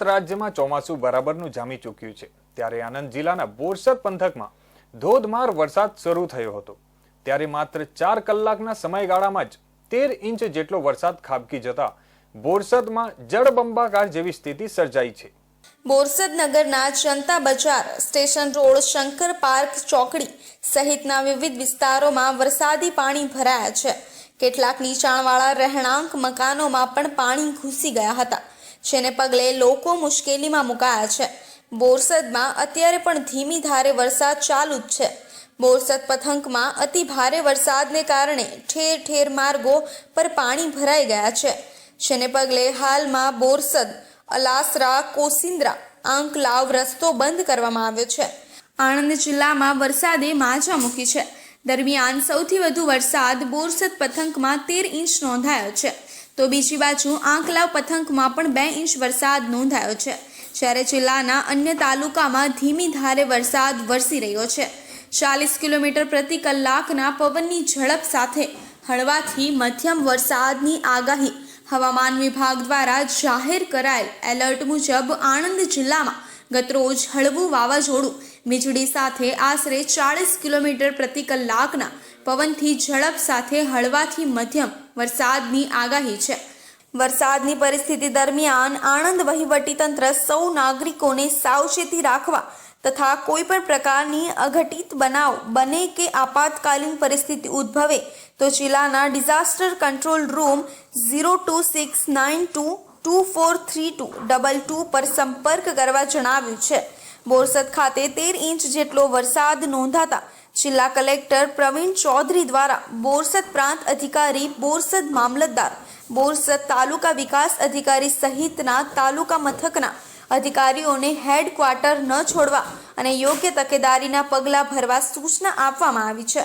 રાજ્યમાં ચોમાસું બરાબરનું જામી ચૂક્યું છે. ત્યારે આણંદ જિલ્લાના બોરસદ પંથકમાં ધોધમાર વરસાદ શરૂ થયો હતો. ત્યારે માત્ર ચાર કલાકના સમયગાળામાં જ તેર ઇંચ જેટલો વરસાદ ખાબકી જતા બોરસદમાં જળબંબાકાર જેવી સ્થિતિ સર્જાઈ છે. બોરસદ નગરના જનતા બજાર, સ્ટેશન રોડ, શંકર પાર્ક, ચોકડી સહિતના વિવિધ વિસ્તારોમાં વરસાદી પાણી ભરાયા છે. કેટલાક નીચાણવાળા રહેણાંક મકાનોમાં પણ પાણી ઘૂસી ગયા હતા. જેને પગલે લોકો મુશ્કેલીમાં મુકાયા છે. બોરસદમાં અત્યારે પણ ધીમી ધારે વરસાદ ચાલુ જ છે. બોરસદ પથંકમાં અતિ ભારે વરસાદને કારણે ઠેર ઠેર માર્ગો પર પાણી ભરાઈ ગયા છે. જેને પગલે હાલમાં બોરસદ, અલાસરા કોસિન્દ્રા આંકલાવ રસ્તો બંધ કરવામાં આવ્યો છે. આણંદ જિલ્લામાં વરસાદે માજા મૂકી છે. દરમિયાન સૌથી વધુ વરસાદ બોરસદ પથંકમાં તેર ઇંચ નોંધાયો છે. તો બીજી બાજુ આંકલાવ પથંકમાં પણ બે ઇંચ વરસાદ નોંધાયો છે. જ્યારે જિલ્લાના અન્ય તાલુકામાં ધીમી ધારે વરસાદ વરસી રહ્યો છે. ચાલીસ કિલોમીટર પ્રતિ કલાકના પવનની ઝડપ સાથે હળવાથી મધ્યમ વરસાદની આગાહી હવામાન વિભાગ દ્વારા જાહેર કરાયેલ એલર્ટ મુજબ આણંદ જિલ્લામાં ગતરોજ હળવું વાવાઝોડું વીજળી સાથે આશરે ચાળીસ કિલોમીટર પ્રતિ કલાકના પવનથી ઝડપ સાથે હળવાથી મધ્યમ વરસાદની આગાહી છે. વરસાદની પરિસ્થિતિ દરમિયાન આણંદ વહીવટીતંત્ર સૌ નાગરિકોને સાવચેતી રાખવા તથા કોઈ પણ પ્રકારની અઘટિત બનાવ બને કે આપાતકાલીન પરિસ્થિતિ ઉદ્ભવે તો જિલ્લાના disaster control room zero two six nine two two four three two double two પર સંપર્ક કરવા જણાવ્યું છે. બોરસદ ખાતે તેર ઇંચ જેટલો વરસાદ નોંધાતા જિલ્લા કલેક્ટર પ્રવીણ ચૌધરી દ્વારા બોરસદ પ્રાંત અધિકારી, બોરસદ મામલતદાર, બોરસદ તાલુકા વિકાસ અધિકારી સહિતના તાલુકા મથકના અધિકારીઓને હેડક્વાર્ટર ન છોડવા અને યોગ્ય તકેદારીના પગલાં ભરવા સૂચના આપવામાં આવી છે.